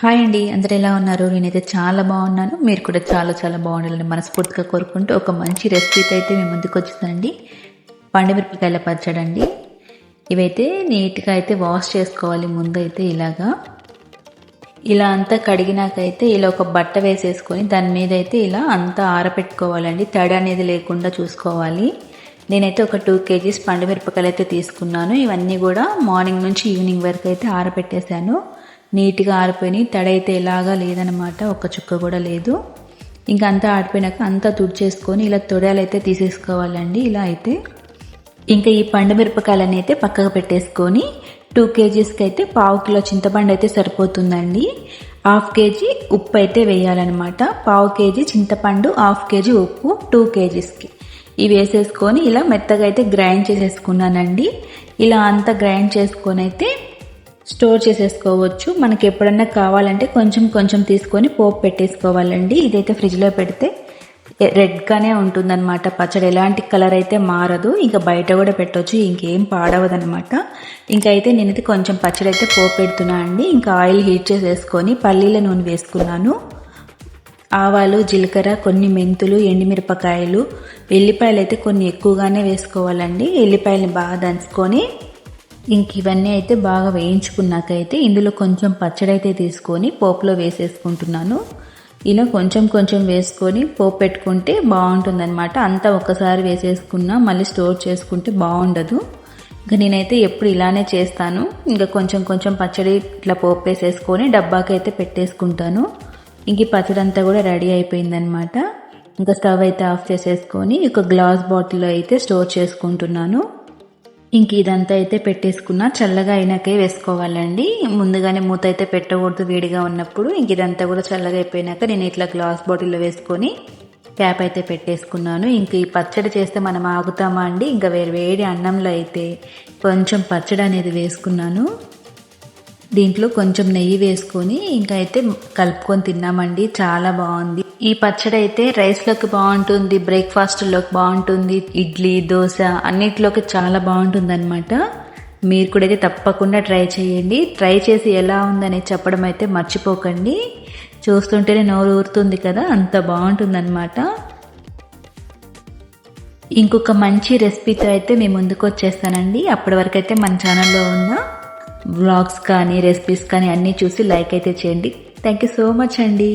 Hi అండి. అందరు ఎలా ఉన్నారు? నేనైతే చాలా బాగున్నాను. మీరు కూడా చాలా చాలా బాగుండాలని మనస్ఫూర్తిగా కోరుకుంటూ ఒక మంచి రెసిపీతో అయితే మేము ముందుకు వచ్చేసానండి. పండుమిరపకాయల పచ్చడండి ఇవైతే నీట్గా అయితే వాష్ చేసుకోవాలి ముందైతే ఇలాగా. ఇలా అంతా కడిగినాకైతే ఇలా ఒక బట్ట వేసేసుకొని దాని మీద అయితే ఇలా అంతా ఆరపెట్టుకోవాలండి. తడి అనేది లేకుండా చూసుకోవాలి. నేనైతే ఒక టూ కేజీస్ పండుమిరపకాయలు అయితే తీసుకున్నాను. ఇవన్నీ కూడా మార్నింగ్ నుంచి ఈవినింగ్ వరకు అయితే ఆరపెట్టేశాను. నీట్గా ఆరిపోయినాయి. తడైతే ఎలాగా లేదనమాట ఒక్క చుక్క కూడా లేదు. ఇంకా అంతా ఆడిపోయినాక అంతా తుడిచేసుకొని ఇలా తొడాలైతే అయితే తీసేసుకోవాలండి. ఇలా అయితే. ఇంకా ఈ పండు మిరపకాయలని అయితే పక్కకు పెట్టేసుకొని టూ కేజీస్కి అయితే పావు కిలో చింతపండు అయితే సరిపోతుందండి. హాఫ్ కేజీ ఉప్పు అయితే వేయాలన్నమాట. పావు కేజీ చింతపండు హాఫ్ కేజీ ఉప్పు టూ కేజీస్కి. ఇవి వేసేసుకొని ఇలా మెత్తగా అయితే గ్రైండ్ చేసేసుకున్నానండి. ఇలా అంతా గ్రైండ్ చేసుకొని అయితే స్టోర్ చేసేసుకోవచ్చు. మనకి ఎప్పుడన్నా కావాలంటే కొంచెం కొంచెం తీసుకొని పోపు పెట్టేసుకోవాలండి. ఇదైతే ఫ్రిడ్జ్లో పెడితే రెడ్గానే ఉంటుందన్నమాట. పచ్చడి ఎలాంటి కలర్ అయితే మారదు. ఇంకా బయట కూడా పెట్టవచ్చు ఇంకేం పాడవదనమాట ఇంకా అయితే నేనైతే కొంచెం పచ్చడి అయితే పోపు పెడుతున్నా అండి. ఇంకా ఆయిల్ హీట్ చేసేసుకొని పల్లీల నూనె వేసుకున్నాను. ఆవాలు జీలకర్ర కొన్ని మెంతులు ఎండిమిరపకాయలు ఎల్లిపాయలు అయితే కొన్ని ఎక్కువగానే వేసుకోవాలండి. ఎల్లిపాయలని బాగా దంచుకొని ఇంక ఇవన్నీ అయితే బాగా వేయించుకున్నాకైతే ఇందులో కొంచెం పచ్చడి అయితే తీసుకొని పోపులో వేసేసుకుంటున్నాను. ఇలా కొంచెం కొంచెం వేసుకొని పోపు పెట్టుకుంటే బాగుంటుందన్నమాట. అంతా ఒక్కసారి వేసేసుకున్నా మళ్ళీ స్టోర్ చేసుకుంటే బాగుండదు. ఇంకా నేనైతే ఎప్పుడు ఇలానే చేస్తాను. ఇంకా కొంచెం కొంచెం పచ్చడి ఇట్లా పోపు వేసేసుకొని డబ్బాకైతే పెట్టేసుకుంటాను. ఇంక పచ్చడి అంతా కూడా రెడీ అయిపోయిందనమాట ఇంకా స్టవ్ అయితే ఆఫ్ చేసేసుకొని ఒక గ్లాస్ బాటిల్లో అయితే స్టోర్ చేసుకుంటున్నాను. ఇంక ఇదంతా అయితే పెట్టేసుకున్నా చల్లగా అయినాకే వేసుకోవాలండి. ముందుగానే మూత అయితే పెట్టకూడదు వేడిగా ఉన్నప్పుడు. ఇంక ఇదంతా కూడా చల్లగా అయిపోయినాక నేను ఇట్లా గ్లాస్ బాటిల్లో వేసుకొని క్యాప్ అయితే పెట్టేసుకున్నాను. ఇంక ఈ పచ్చడి చేస్తే మనం ఆగుతామా అండి? ఇంకా వేరు వేడి అన్నంలో అయితే కొంచెం పచ్చడి అనేది వేసుకున్నాను. దీంట్లో కొంచెం నెయ్యి వేసుకొని ఇంకా అయితే కలుపుకొని తిన్నామండి. చాలా బాగుంది. ఈ పచ్చడి అయితే రైస్లోకి బాగుంటుంది బ్రేక్ఫాస్ట్లోకి బాగుంటుంది ఇడ్లీ దోశ అన్నిటిలోకి చాలా బాగుంటుంది అనమాట మీరు కూడా అయితే తప్పకుండా ట్రై చేయండి. ట్రై చేసి ఎలా ఉందని చెప్పడం అయితే మర్చిపోకండి. చూస్తుంటేనే నోరు ఊరుతుంది కదా అంత బాగుంటుందన్నమాట. ఇంకొక మంచి రెసిపీతో అయితే మేము ముందుకు వచ్చేస్తానండి. అప్పటి వరకు అయితే మన ఛానల్లో ఉన్న వ్లాగ్స్ కానీ రెసిపీస్ కానీ అన్నీ చూసి లైక్ అయితే చేయండి. థ్యాంక్ యూ సో మచ్ అండి.